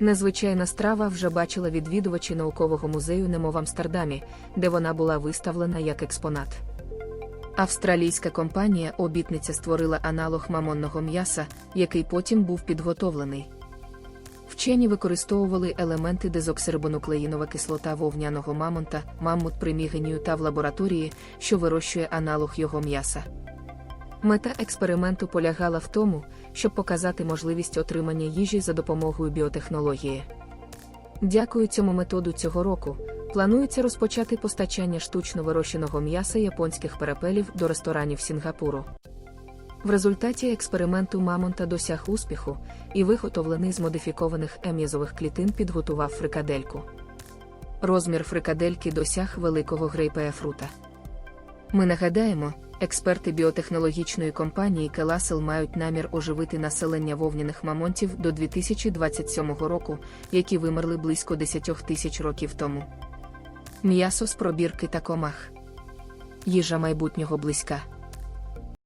Незвичайна страва вже бачила відвідувачі наукового музею Немо в Амстердамі, де вона була виставлена як експонат. Австралійська компанія обітниця створила аналог мамонного м'яса, який потім був підготовлений. Вчені використовували елементи дезоксирибонуклеїнова кислота вовняного мамонта, маммут примігенію та в лабораторії, що вирощує аналог його м'яса. Мета експерименту полягала в тому, щоб показати можливість отримання їжі за допомогою біотехнології. Дякую цьому методу цього року. Планується розпочати постачання штучно вирощеного м'яса японських перепелів до ресторанів Сінгапуру. В результаті експерименту Мамонта досяг успіху, і виготовлений з модифікованих ем'язових клітин підготував фрикадельку. Розмір фрикадельки досяг великого грейпеафрута. Ми нагадаємо, експерти біотехнологічної компанії Келасел мають намір оживити населення вовняних мамонтів до 2027 року, які вимерли близько 10 тисяч років тому. М'ясо з пробірки та комах. Їжа майбутнього близька.